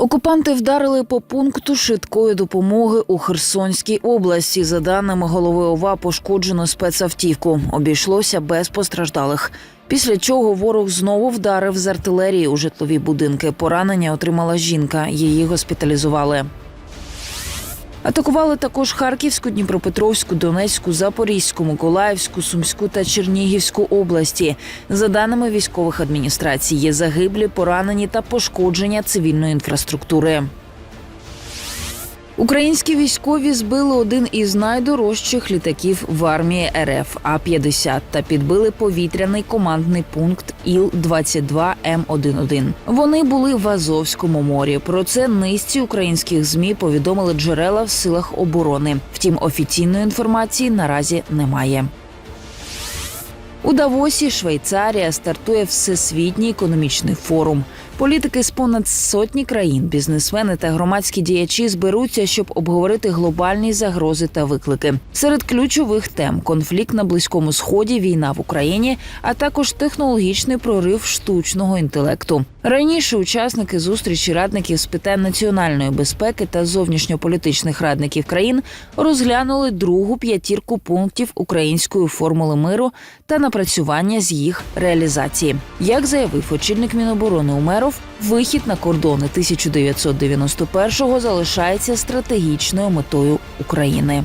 Окупанти вдарили по пункту швидкої допомоги у Херсонській області. За даними голови ОВА, пошкоджено спецавтівку. Обійшлося без постраждалих. Після чого ворог знову вдарив з артилерії у житлові будинки. Поранення отримала жінка. Її госпіталізували. Атакували також Харківську, Дніпропетровську, Донецьку, Запорізьку, Миколаївську, Сумську та Чернігівську області. За даними військових адміністрацій, є загиблі, поранені та пошкодження цивільної інфраструктури. Українські військові збили один із найдорожчих літаків в армії РФ А-50 та підбили повітряний командний пункт Іл-22М11. Вони були в Азовському морі. Про це низці українських змі повідомили джерела в силах оборони. Втім, офіційної інформації наразі немає. У Давосі, Швейцарія, стартує всесвітній економічний форум. Політики з понад сотні країн, бізнесмени та громадські діячі зберуться, щоб обговорити глобальні загрози та виклики. Серед ключових тем конфлікт на близькому сході, війна в Україні, а також технологічний прорив штучного інтелекту. Раніше учасники зустрічі радників з питань національної безпеки та зовнішньополітичних радників країн розглянули другу п'ятірку пунктів української формули миру та напрацювання з їх реалізації. Як заявив очільник Міноборони Умеров, вихід на кордони 1991-го залишається стратегічною метою України.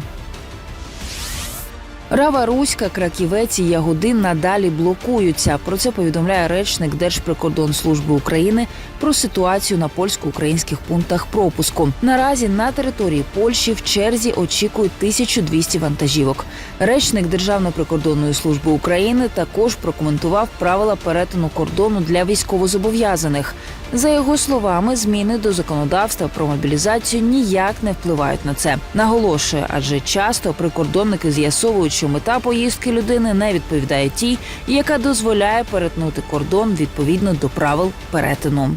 Рава Руська, Краківець і Ягодин надалі блокуються. Про це повідомляє речник Держприкордонслужби України про ситуацію на польсько-українських пунктах пропуску. Наразі на території Польщі в черзі очікують 1200 вантажівок. Речник Державної прикордонної служби України також прокоментував правила перетину кордону для військовозобов'язаних. За його словами, зміни до законодавства про мобілізацію ніяк не впливають на це. Наголошує, адже часто прикордонники з'ясовують, що мета поїздки людини не відповідає тій, яка дозволяє перетнути кордон відповідно до правил перетину.